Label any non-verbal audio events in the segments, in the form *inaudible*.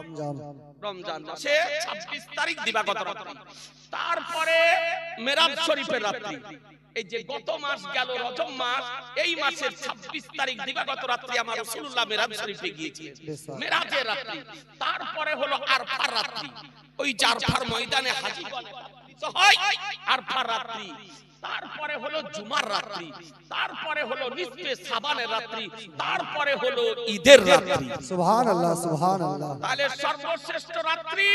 রমজান। রমজান মাসে 26 তারিখ দিবাগত রাত্রি। তারপরে মেরাজ শরীফের রাত্রি। এই যে গত মাস গেল রজব মাস এই মাসের 26 তারিখ দিবাগত রাত্রি আমার রাসূলুল্লাহ মেরাজ শরীফে গিয়েছিলেন মেরাজের রাত্রি। তারপরে হলো আরফার রাত্রি। ওই জারফার ময়দানে হাজির তো হয় আরফার রাত্রি। তারপরে হলো জুমার রাত্রি তারপরে হলো নিশ্চয় সাবানের রাত্রি তারপরে হলো ঈদের রাত্রি। সুবহানাল্লাহ সুবহান আল্লাহ তাহলে সর্বশ্রেষ্ঠ রাত্রি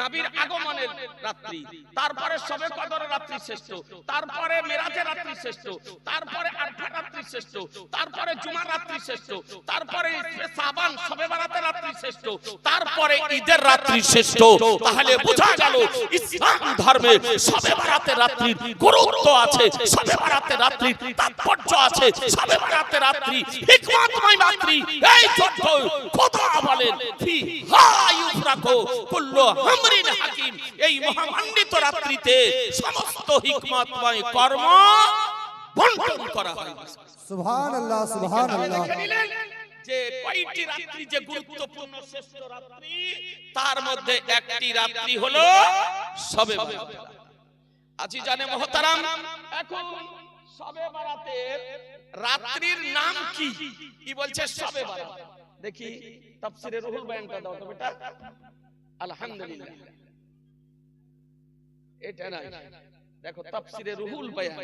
নবীর আগমনের রাত্রি। তারপরে সবে কদরের রাত্রি শ্রেষ্ঠ। তারপরে মেরাজের রাত্রি শ্রেষ্ঠ। তারপরে আরফা রাত্রি শ্রেষ্ঠ। তারপরে জুমার রাত্রি শ্রেষ্ঠ। তারপরে সাবান সবে বারাতের রাত্রি শ্রেষ্ঠ। তারপরে ঈদের রাত্রি শ্রেষ্ঠ। তাহলে বোঝা গেল ইসলাম ধর্মে সবে বারাতের রাত্রির গুরুত্ব আছে। সবে বারাতের রাত্রির তাৎপর্য আছে। সবে বারাতের রাত্রি হিকমতময় রাত্রি। এই যুদ্ধ খোদা বলেন ফি হা ইউফরাকু কুল্লু আমরিন হাকিম এই মহামণ্ডিত রাত্রিতে সমস্ত হিকমতময় কর্ম বন্টন করা হয় সুবহান আল্লাহ সুবহান আল্লাহ দেখে নিলেন যে কয়টি রাত্রি যে গুরুত্বপূর্ণ শ্রেষ্ঠ রাত্রি তার মধ্যে একটি রাত্রি হলো সবে বারাত আজি জানে মহতারাম এখন সবে বারাতের রাত্রির নাম কি? কি বলছে সবে বারাত দেখি তাফসিরে রুহুল বয়ানটা দাও তো বেটা। আলহামদুলিল্লাহ। এটা না দেখো তাফসিরে রুহুল বয়ান।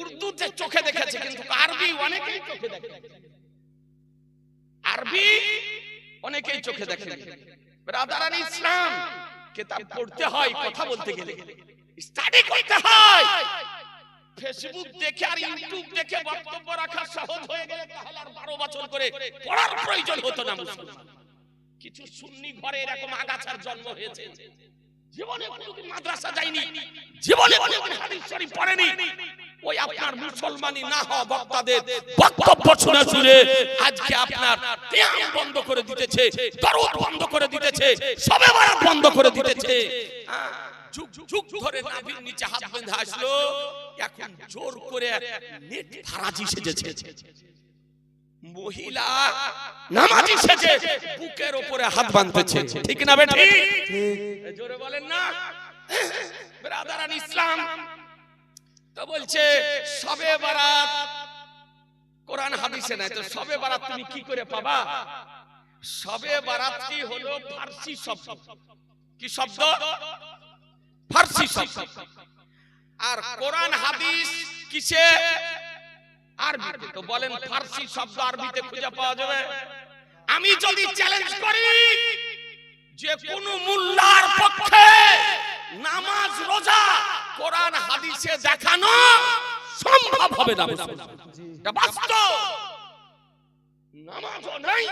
উর্দুতে চোখে দেখেছে কিন্তু আরবি অনেকেই চোখে দেখে আরবি অনেকেই চোখে দেখে ব্রাদারান ইসলাম কিতাব পড়তে হয় কথা বলতে গেলে। স্টাডি করতে হয়। ফেসবুক দেখে আর ইউটিউব দেখে বক্তব্য রাখা সহজ হয়ে গেলে তাহলে আর বারো বছর করে পড়ার প্রয়োজন হতো না কিছু সুন্নি ঘরে এরকম আগাছার জন্ম হয়েছে। জীবনে কোনোদিন মাদ্রাসা যায়নি। জীবনে কোনোদিন হাদিস শরীফ পড়েনি। ওই আপনার মুসলমানি না হওয়া বক্তাদের বক্তব্য শুনে শুনে আজকে আপনার কিয়াম বন্ধ করে দিতেছে, দরুদ বন্ধ করে দিতেছে, সবে বন্ধ করে দিতেছে। যুগ যুগ ধরে নাভির নিচে হাত বেঁধে আসলো। এখন জোর করে নেট ফারাজি সেজেছে। মহিলা নামাজি সেজে বুকের উপরে হাত বাঁধতেছে। ঠিক না বেটি? জোরে বলেন না। ব্রাদারান ইসলাম। তো বলছে সবে বারাত কোরআন হাদিসে নাই। তো সবে বারাত তুমি কি করে পাবা? সবে বারাতটি হলো ফার্সি শব্দ। কি শব্দ? ফার্সি শব্দ। আর কোরআন হাদিস কিসে? আরবিতে। তো বলেন ফার্সি শব্দ আরবিতে খুঁজে পাওয়া যাবে। আমি যদি চ্যালেঞ্জ করি যে কোন মুল্লার পক্ষে নামাজ রোজা কোরআন হাদিসে দেখানো সম্ভব হবে না এটা বাস্তব। নামাজও নাই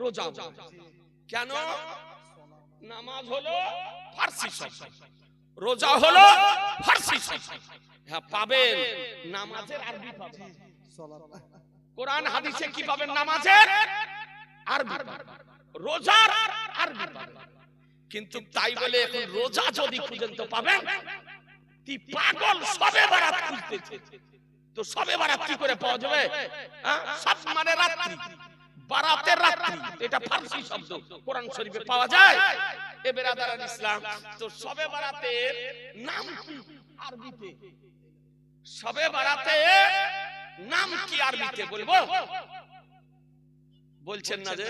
রোজা কেন? নামাজ হলো ফার্সি শব্দ। রোজা হলো ফার্সি হ্যাঁ পাবেন। নামাজের আরবি পাবেন কোরআন হাদিসে কি পাবেন নামাজের? আরবি রোজার আরবি পাবেন। কিন্তু তাই বলে এখন রোজা যদি খুঁজেন তো পাবেন কি পাগল সবে বারাত খুঁজতেছে। তো সবে বারাত কি করে পাওয়া যাবে? হ্যাঁ? সব মানে রাত্রি। বারাতের রাত্রি। এটা ফার্সি শব্দ। কোরআন শরীফে পাওয়া যায়। এ বেরাদারান ইসলাম, তো সবে বারাতের নাম কি আরবিতে? সবে বারাতে নাম কি আরবিতে বলব? বলছেন না যে?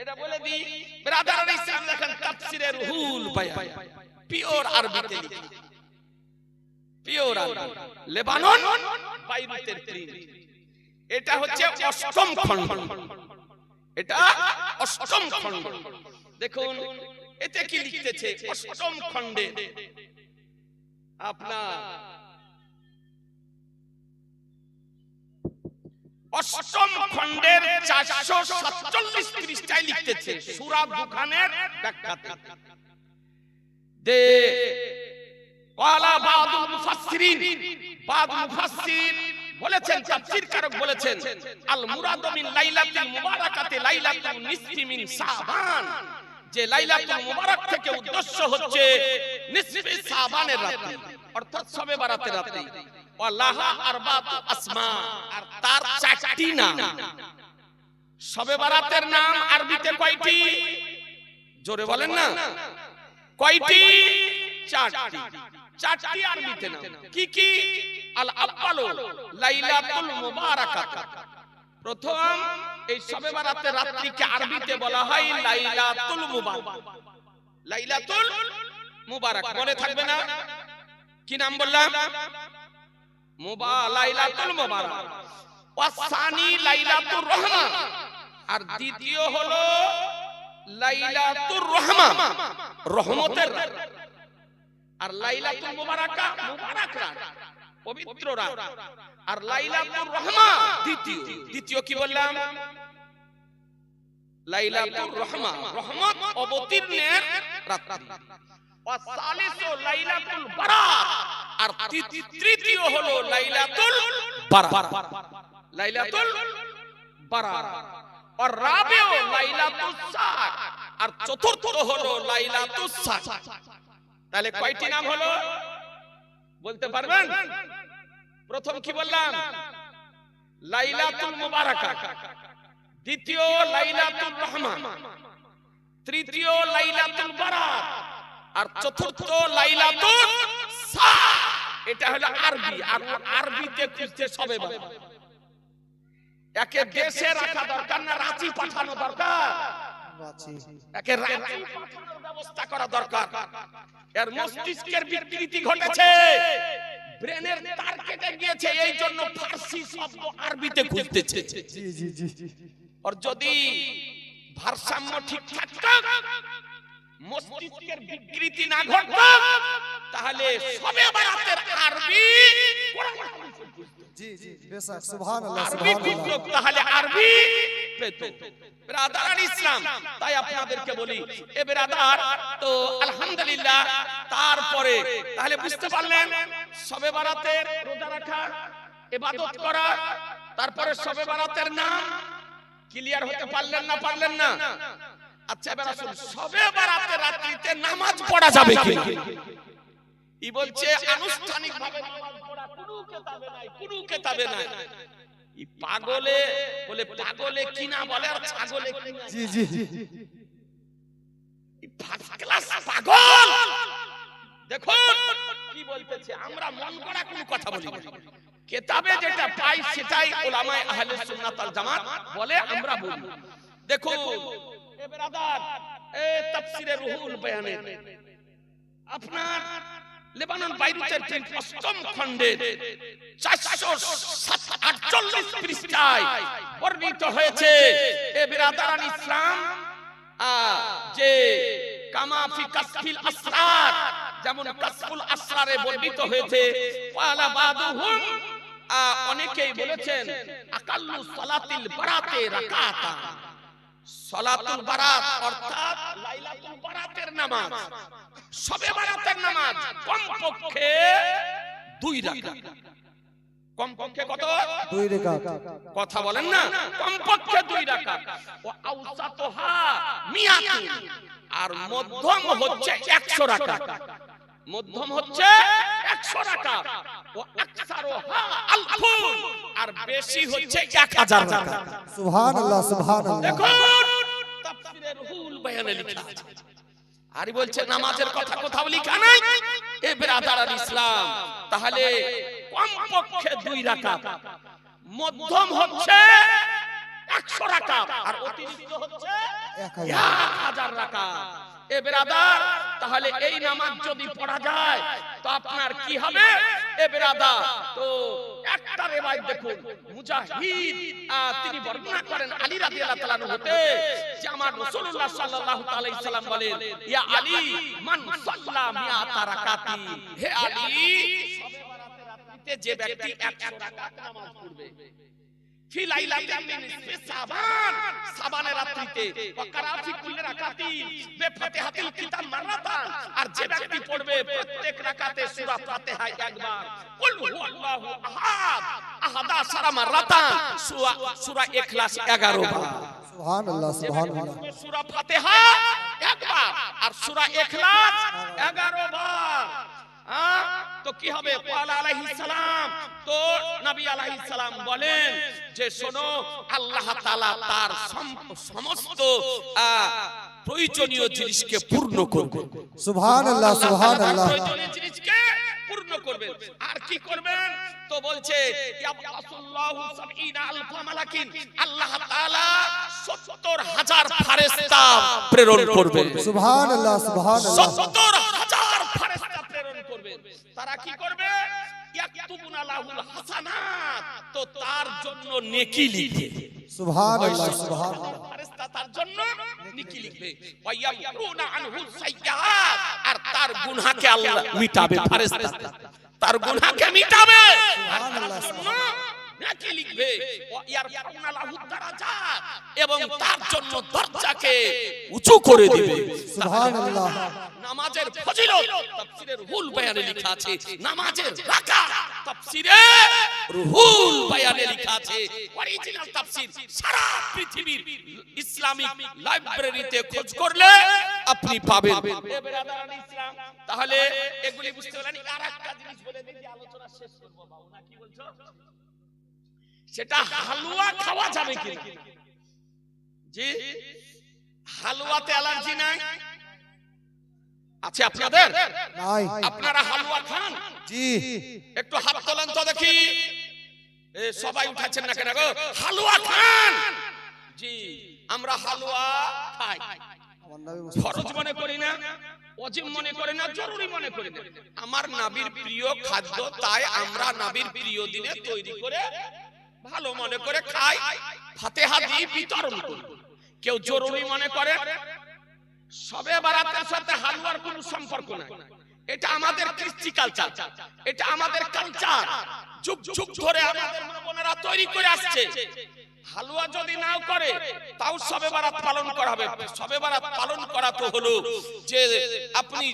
এটা বলে দি ব্রাদার ইসলাম দেখেন তাফসিরে রুহুল বায়ান, পিওর আরবিতে লিখি। পিওর আরবি। লেবানন, বাইরুতের প্রিন্ট। এটা হচ্ছে অষ্টম খণ্ড। এটা অষ্টম খণ্ড। দেখুন এতে কি লিখতেছে? অষ্টম খণ্ডে। আপনার অষ্টম খণ্ডের চারশো সাতচল্লিশ পৃষ্ঠায় লিখতেছে, সুরা ব্যাখ্যাতে। দে ওয়ালা বাদুল মুফাসসিরিন। বাদ মুফাসসির বলেছেন, তাফসীর কারক বলেছেন, আল মুরাদ মিন লাইলাতিল মুবারাকাতি, লাইলাতুন নিসফি মিন যে লাইলাতুল মুবারক থেকে উদ্দেশ্য হচ্ছে নিসফে শাবানের রাতে অর্থাৎ শবে বারাতের রাতে ওয়াল্লাহা আরবাতু আসমা, আর তার চারটি নাম। শবে বারাতের নাম আরবিতে কয়টি? জোরে বলেন না। কয়টি? চারটি। চারটি আরবিতে নাম। কি কি? আল আব্বালু লাইলাতুল মুবারাকাত। প্রথম এই শবে বারাতের রাত্রিকে আরবিতে বলা হয় লাইলাতুল মুবারক। লাইলাতুল মুবারক, মনে থাকবে না? কি নাম বললাম? মুবা লাইলাতুল মুবারক। ওয়াসানি লাইলাতুর রহমা আর দ্বিতীয় হলো লাইলাতুর রহমা রহমতের আর লাইলাতুল মুবারাকা মুবারাক রাত পবিত্র রাত। আর লাইলাতুর রহমা দ্বিতীয়। দ্বিতীয়। কি বললাম? লাইলাতুর রহমা রহমত অবতীর্ণের রাত্রি। ওয়াসালিসু লাইলাতুল বারাত আর তৃ- তৃতীয় হলো লাইলাতুল বারাত লাইলাতুল বারাত আর রাবিউ লাইলাতুস সাদ আর চতুর্থ হলো লাইলাতুস তাহলে কয়টি নাম হলো? বলতে পারবেন? প্রথম কি বললাম? লাইলাতুল মুবারাকা। দ্বিতীয় লাইলাতুল রহমান তৃতীয় লাইলাতুল বারাত আর চতুর্থ লাইলাতুল এটা হলো আরবি। আর আরবিতে খুঁজতে সবে একে দেশে রাখা দরকার না রাঁচি পাঠানো দরকার। একে রাঁচি পাঠানোর ব্যবস্থা করা দরকার। এর মস্তিষ্কের বিকৃতি ঘটেছে। ব্রেনের তার কেটে গিয়েছে এই জন্য ফার্সি শব্দ আরবিতে খুঁজতেছে জি জি জি জি। আর যদি ভারসাম্য ঠিক থাকত মস্তিষ্কের বিকৃতি না ঘটত তাহলে সবে বারাতের আরবি। জি জি বেশক সুবহানাল্লাহ সুবহানাল্লাহ তাহলে আরবি পেত। ব্রাদার ইসলাম, তাই আপনাদেরকে বলি, এ ব্রাদার, তো আলহামদুলিল্লাহ, তারপরে, তাহলে বুঝতে পারলেন, সবে বারাতের রোজা রাখা, ইবাদত করা, তারপরে সবে বারাতের নাম, ক্লিয়ার হতে পারলেন না পারলেন না? আচ্ছা এবার আসুন, সবে বারাতের রাত্রিতে নামাজ পড়া যাবে কি ই বলছে আনুষ্ঠানিক ভাবে নামাজ পড়া কোনো কেতাবে নাই, কোনো কেতাবে নাই। পাগলে বলে পাগলে কিনা বলে আর ছাগলে জি জি পাগল। দেখুন কি বলতেছে আমরা মন করা কোনো কথা বলি কেতাবে যেটা পাই সেটাই ওলামায়ে আহলে সুন্নাত ওয়াল জামাত বলে আমরা বলি। দেখুন এ ব্রাদার এ তাফসিরে রুহুল বয়ানে আপনার লেবানন বাইরুতের প্রিন্ট অষ্টম খণ্ডের চারশো আটচল্লিশ পৃষ্ঠায় বর্ণিত হয়েছে, এ বিরাদারান ইসলাম যে কামাফি কাসফিল আসরার, যেমন কাসফুল আসরারে বর্ণিত হয়েছে, ওয়ালা বাদুহুম অনেকেই বলেছেন, আকাল্লু সালাতিল বারাতে রাকাতা সলাতুল বারাত অর্থাৎ লাইলাতুল বারাতের নামাজ। সবে বারাতের নামাজ কমপক্ষে দুই রাকাত। কমপক্ষে কত? দুই রেখাত কথা বলেন না কমপক্ষে দুই রাকাত। ও আউসাতুহা আর মধ্যম হচ্ছে 100 রাকাত। মধ্যম হচ্ছে 100 রাকাত। ও আকসারুহা আলফুন। আর বেশি হচ্ছে 1000 রাকাত। সুবহানাল্লাহ সুবহানাল্লাহ। দেখুন বয়ানে লিখা আছে। আর বলছে নামাজের কথা কোথাও লিখা নাই? এ ব্রাদার ইসলাম তাহলে কমপক্ষে দুই রাকাত মধ্যম হচ্ছে 100 রাকাত আর অতিরিক্ত হচ্ছে। এক হাজার রাকাত। এ বেরাদার, তাহলে এই নামাজ যদি পড়া যায়, তো আপনার কি হবে? এ বেরাদার, তো একটা রেওয়ায়াত দেখুন, মুজাহিদ তিনি বর্ণনা করেন আলী রাদিয়াল্লাহু তাআলা হতে যে আমার রাসূলুল্লাহ সাল্লাল্লাহু আলাইহি সাল্লাম বলেন, ইয়া আলী, মান সাল্লা মিয়াতা রাকাতি? হে আলী যে ব্যক্তি 100 রাকাত নামাজ পড়বে ফি লাইলাতিন মিন নিসফি শাবান শাবানের রাত্রিতে ওয়া কারা ফি কুল্লি কিতাব মাররাতান আর যে ব্যক্তি পড়বে প্রত্যেক রাকাতে সূরা ফাতিহা একবার। কুল হুয়াল্লাহু আহাদ। আহাদা। সারা মাররাতান সূরা সূরা ইখলাস 11 বার। সুবহান আল্লাহ সুবহান আল্লাহ সূরা ফাতিহা একবার। আর সূরা ইখলাস 11 বার? তো কি হবে? সালাম। তো নবী সালাম বলেন যে শোনো আল্লাহ তাআলা তার সমস্ত প্রয়োজনীয় জিনিসকে পূর্ণ করবে সুবহানাল্লাহ সুবহানাল্লাহ। প্রয়োজনীয় জিনিসকে পূর্ণ করবেন। আর কি করবেন? তো বলছে আল্লাহ তাআলা হাজার ফেরেশতা প্রেরণ করবেন। সুবহানাল্লাহ সুবহানাল্লাহ। তারা কি করবে? ইয়াকতুবুনা লাহুল হাসানাত। তো তার জন্য নেকি লিখবে ফেরেশতা তার জন্য নেকি লিখবে ওয়ায়ামুনা আনহু সাইয়্যাত আর তার গুনাহকে আল্লাহ মিটাবে ফেরেশতা। তার গুনাহকে মিটাবে। নেকি লিখবে? এবং তার জন্য দরজাকে উঁচু করে দিবে। নামাজের ফজিলত। তাফসীরের রুহুল বয়ানে লেখা আছে নামাজের রাকাত। তাফসীরে রুহুল বয়ানে লেখা আছে অরিজিনাল তাফসীর সারা পৃথিবীর ইসলামিক লাইব্রেরিতে খোঁজ করলে আপনি পাবেন। এ বেরাদারান ইসলাম তাহলে এগুলি বুঝতে পারলেন? আর একটা জিনিস বলে দিই আলোচনা শেষ করব বাবু না কি বলছো? সেটা হালুয়া খাওয়া যাবে কি জি হালুয়াতে অ্যালার্জি নাই? আছে আপনাদের? নাই। আপনারা হালুয়া খান? জি। একটু হাত তোলেন তো দেখি। এ সবাই উঠাচ্ছেন না কেন গো? হালুয়া খান! জি আমরা হালুয়া খাই। আমার নবী মুস্তাফা ফরজ মনে করি না অজিব মনে করি না জরুরি মনে করি না। আমার নাবির প্রিয় খাদ্য তাই আমরা নাবির প্রিয় দিনে তৈরি করে ভালো মনে করে খাই। ফাতেহা দিয়ে বিতরণ করি। কেউ জরুরি মনে করে, সবে বারাতের সাথে হালুয়ার কোনো সম্পর্ক নাই। এটা আমাদের কৃষ্টি কালচার এটা আমাদের কালচার যুগ যুগ ধরে আমাদের মা বোনেরা তৈরি করে আসছে। হালুয়া যদি নাও করে, তাও সবে বারাত পালন করা হবে। সবে বারাত পালন করা তো হলো যে আপনি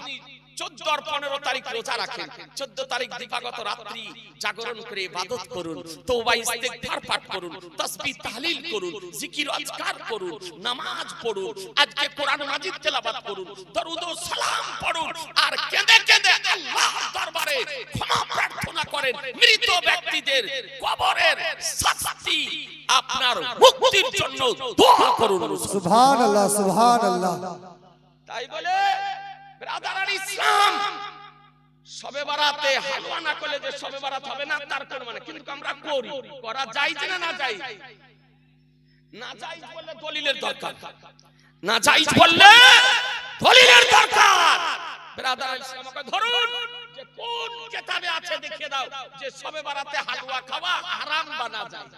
চোদ্দ আর পনেরো তারিখ রোজা রাখেন। চোদ্দ তারিখ দিবাগত রাত্রি জাগরণ করে ইবাদত করুন তওবা ইস্তেগফার পাঠ করুন তাসবিহ তাহলিল করুন জিকির আজকার করুন নামাজ পড়ুন আজকে কোরআন মাজিদ তেলাওয়াত করুন দরুদ ও সালাম পড়ুন আর কেঁদে কেঁদে আল্লাহর দরবারে ক্ষমা প্রার্থনা করেন। মৃত ব্যক্তিদের কবরের শাস্তি আপনার মুক্তির জন্য দোয়া করুন। সুবহান আল্লাহ সুবহান আল্লাহ তাই বলে ইসলাম সবে বারাতে হালুয়া না করলে যে সবে বারাত হবে না, তার কোনো মানে কিন্তু আমরা করি, করা যায় না না যাই না যাই বললে দলিলের দরকার। না যাই বললে দলিলের দরকার। ব্রাদার ইসলাম আমাকে ধরুন যে কোন কিতাবে আছে দেখিয়ে দাও, যে সবে বারাতে হালুয়া খাওয়া হারাম বানা যায়।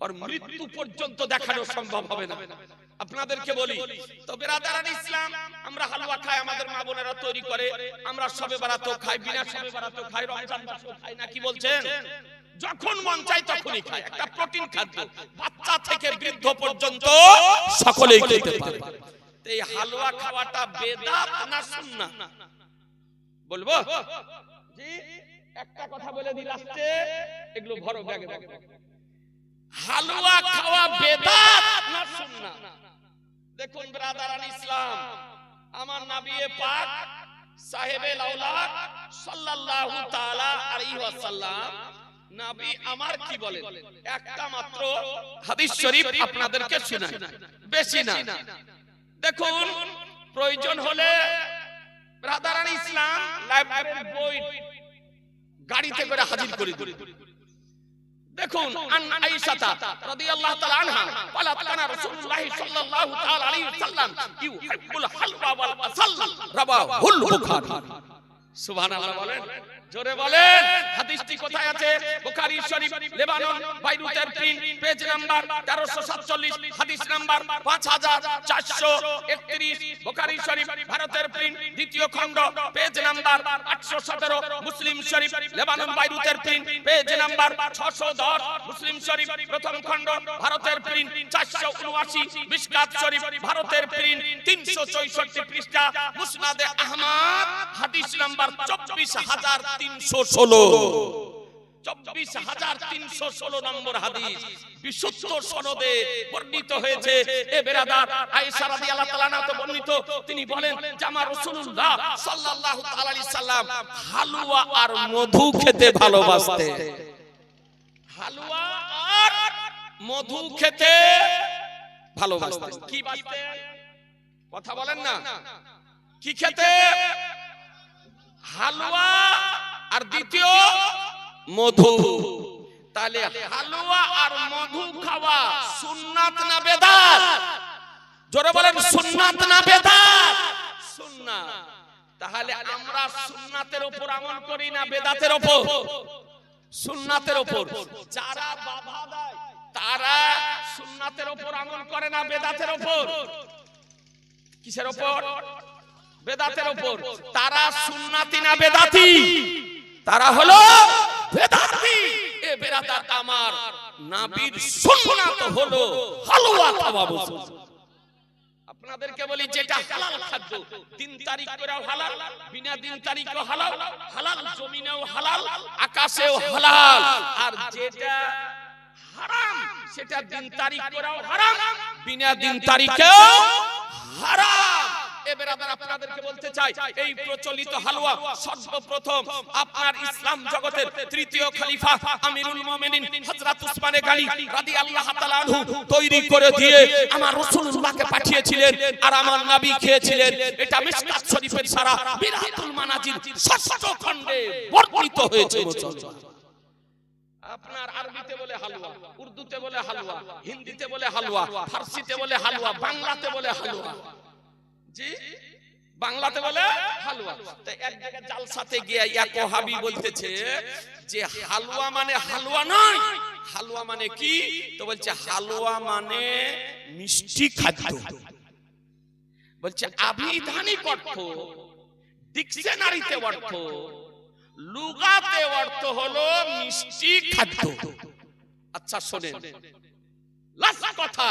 আর মৃত্যু পর্যন্ত দেখানো সম্ভব হবে না। আপনাদেরকে বলি তো বেরাদারান ইসলাম আমরা হালুয়া খাই আমাদের মা বোনেরা তৈরি করে আমরা সবে বারাতো খাই বিনা সবে বারাতো খাই রমজান খাই না কি বলছেন? যখন মন চাই তখনই খাই একটা প্রোটিন খাদ্য বাচ্চা থেকে বৃদ্ধ পর্যন্ত সকলেই খেতে পারে। এই হালুয়া খাওয়াটা বেদাত না সুন্নাহ? বলব? জি একটা কথা বলে দিই লাস্টে। এগুলো ভরো ব্যাগে ব্যাগে। হালুয়া খাওয়া বেদাত? না সুন্নাহ দেখুন ব্রাদারান ইসলাম আমার নবিয়ে পাক সাহেবে লাউলাদ সাল্লাল্লাহু তাআলা আলাইহি ওয়াসাল্লাম নবী আমার কি বলেন? একটা মাত্র হাদিস শরীফ আপনাদেরকে শোনাই। বেশি না। দেখুন প্রয়োজন হলে ব্রাদারান ইসলাম লাইব্রেরির বই গাড়িতে করে হাজির করে দিই দেখুন আন আয়েশাতা রাদিয়াল্লাহু তাআলা আনহা। ক্বালাত কানা রাসূলুল্লাহ সাল্লাল্লাহু তাআলা আলাইহি ওয়াসাল্লাম। ইউহিব্বুল হালওয়া ওয়াল আসাল রাওয়াহুল বুখারী। সুবহানাল্লাহ বলেন। জোরে বলেন, হাদিসটি কোথায় আছে? বুখারী, শরীফ, লেবানন, বাইরুতের প্রিন্ট পেজ নাম্বার 1347 হাদিস নাম্বার 5431 বুখারী, শরীফ, ভারতের প্রিন্ট দ্বিতীয় খণ্ড, পেজ নাম্বার 817 মুসলিম শরীফ, লেবানন, বাইরুতের প্রিন্ট পেজ নাম্বার 610 মুসলিম শরীফ, প্রথম খণ্ড, ভারতের প্রিন্ট 479 মিশকাত শরীফ, ভারতের প্রিন্ট 364 পৃষ্ঠা, মুসনাদে আহমদ, হাদিস নাম্বার 24316 চব্বিশ হাজার তিনশো ষোলো নম্বর হাদিস। বিশুদ্ধ সনদে বর্ণিত হয়েছে, এ বেরাদার, আয়েশা রাদিয়াল্লাহু তাআলা তো বর্ণিত। তিনি বলেন যে, আমার রাসূলুল্লাহ সাল্লাল্লাহু তাআলা আলাইহি সাল্লাম হালুয়া আর মধু খেতে ভালোবাসতেন। হালুয়া আর মধু খেতে কি কথা বলেন না। কি খেতে? হালুয়া আর দ্বিতীয়, মধু। তাহলে হালুয়া আর মধু খাওয়া সুন্নাত না বেদাত? জোরে বলেন, সুন্নাত না বেদাত? সুন্নাত। তাহলে আমরা সুন্নাতের উপর আমল করি না বেদাতের উপর সুন্নাতের উপর যারা বাধা দেয়, তারা সুন্নাতের উপর আমল করে না বেদাতের উপর কিসের উপর বেদাতের উপর তারা সুন্নাতি না বেদাতি? তারা হলো বেদাতি এ বেরাদার আমার নাবির সুন্নাত হলো হালুয়া খাওয়া বসে আপনাদেরকে বলি যেটা হালাল খাদ্য দিন তারিখ করেও হালাল বিনা দিন তারিখও হালাল হালাল জমিনেও হালাল আকাশেও হালাল। আর যেটা হারাম সেটা দিন তারিখ করেও হারাম বিনা দিন তারিখেও হারাম। এবার আবার আপনাদেরকে বলতে চাই, এই প্রচলিত হালুয়া সর্বপ্রথম আপনার ইসলাম জগতের তৃতীয় খলিফা আমিরুল মুমিনিন হযরত উসমানে গানি রাদিয়াল্লাহু তাআলা আনহু তৈরি করে দিয়ে আমার রাসূলুল্লাহকে পাঠিয়েছিলেন আর আমার নবী খেয়েছিলেন। এটা মিশকাত শরীফের সারা বিরাতুল মানাজির ষষ্ঠ খণ্ডে বর্ণিত হয়েছে। আপনার আরবিতে বলে হালুয়া, উর্দুতে বলে হালুয়া, হিন্দিতে বলে হালুয়া, ফার্সিতে বলে হালুয়া, বাংলাতে বলে হালুয়া। বাংলাতে বলে হালুয়া। তো এক জায়গায় জালসাতে গিয়ে এক ওহাবি বলতেছে যে হালুয়া মানে হালুয়া নয়। হালুয়া মানে কি? তো বলছে হালুয়া মানে মিষ্টি খাদ্য। বলছে আবিধানিক অর্থ, ডিকশনারিতে অর্থ, লুগাতে অর্থ হলো মিষ্টি খাদ্য। আচ্ছা শোনেন। লাস্ট কথা।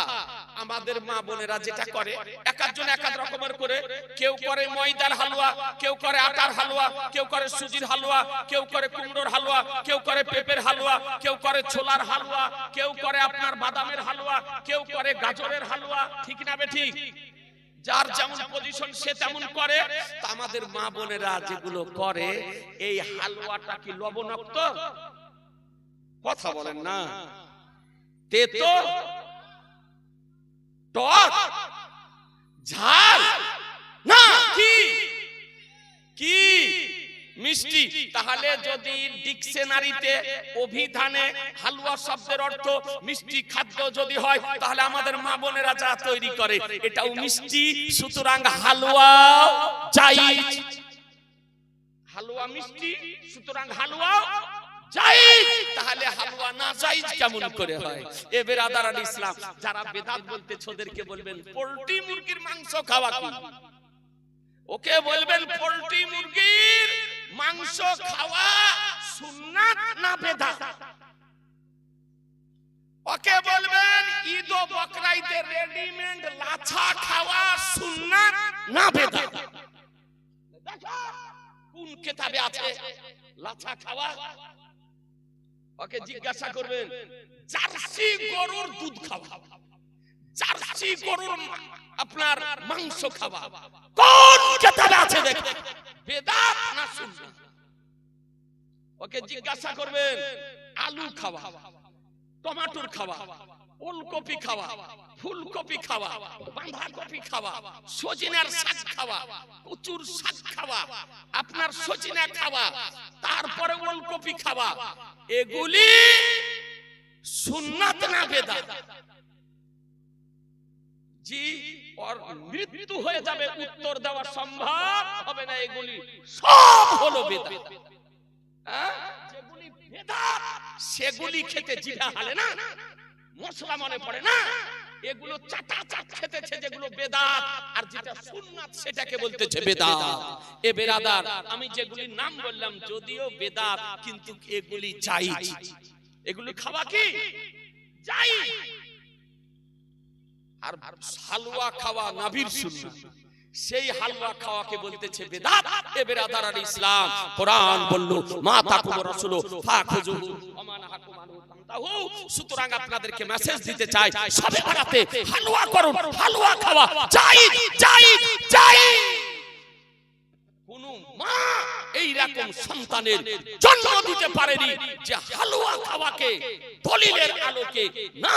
আমাদের মা বোনেরা যেটা করে এক একজন এক এক রকমের করে কেউ করে ময়দার হালুয়া কেউ করে আটার হালুয়া কেউ করে সুজির হালুয়া কেউ করে কুমড়োর হালুয়া কেউ করে পেঁপের হালুয়া কেউ করে ছোলার হালুয়া কেউ করে আপনার বাদামের হালুয়া কেউ করে গাজরের হালুয়া ঠিক না বে ঠিক। যার যেমন পজিশন সে তেমন করে তা আমাদের মা বোনেরা যেগুলো করে এই হালুয়াটা কি লবণাক্ত? কথা বলেন না। তেতো টক, ঝাল, না, কি? কি? মিষ্টি? তাহলে যদি ডিকশনারিতে অভিধানে হালুয়া শব্দের অর্থ মিষ্টি খাদ্য যদি হয়, তাহলে আমাদের মা বোনেরা যা তৈরি করে, এটাও মিষ্টি, সুতরাং হালুয়া জাইজ হালুয়া মিষ্টি, সুতরাং হালুয়া জায়েজ। তাহলে হালুয়া না জায়েজ কেমন করে হয়? এ বেরাদার আল ইসলাম যারা বেদাত বলতে ওদেরকে বলবেন পোল্ট্রি মুরগির মাংস খাওয়া কি? ওকে বলবেন পোল্ট্রি মুরগির মাংস খাওয়া সুন্নাত না বেদাত? ওকে বলবেন ঈদ ও বকরাইতে রেডিমেড লাছা খাওয়া সুন্নাত না বেদাত। কোন কিতাবে আছে? লাছা খাওয়া ওকে জিজ্ঞাসা করবেন জার্সি গরুর দুধ খাওয়া জার্সি গরুর আপনার মাংস খাওয়া কোন কেতাবে আছে *laughs* দেখেন? বেদাত না সুন্নাহ? ওকে জিজ্ঞাসা করবেন আলু খাওয়া টমাটোর খাওয়া ওলকপি খাওয়া, ফুলকপি খাওয়া, বাঁধাকপি খাওয়া, সজিনার শাক খাওয়া, কচুর শাক খাওয়া, আপনার সজিনা খাওয়া, তারপরে ওলকপি খাওয়া, এগুলি সুন্নাত না বেদাত জি, ওর মৃত্যু হয়ে যাবে, উত্তর দেওয়া সম্ভব হবে না এগুলি, সব হলো বেদাত হ্যাঁ? যেগুলি বেদাত সেগুলি খেতে জিভে হালে না? মশলা মনে পড়ে না? এগুলো চাটা চাট খেতেছে যেগুলো বেদাত, আর যেটা সুন্নাত সেটাকে বলতেছে বেদাত। এ বেরাদার, আমি যেগুলির নাম বললাম যদিও বেদাত, কিন্তু এগুলি জায়েজ এগুলি খাওয়া কি? জায়েজ আর হালুয়া খাওয়া নাবির সুন্নাত। সেই হালুয়া খাওয়াকে বলতেছে বেদাত। এ বেরাদার ইসলাম, কোরআন বলল, মা তাকুম রাসূল ফাখুজু ওমা নাহাকুম আনহু। সুতরাং আপনাদেরকে মেসেজ দিতে চাই। সবে বাড়াতে হালুয়া করুন হালুয়া খাওয়া। চাই চাই চাই কোন মা এই রকম সন্তানের জন্ম দিতে পারেনি যে হালুয়া খাওয়াকে দলিলের আলোকে না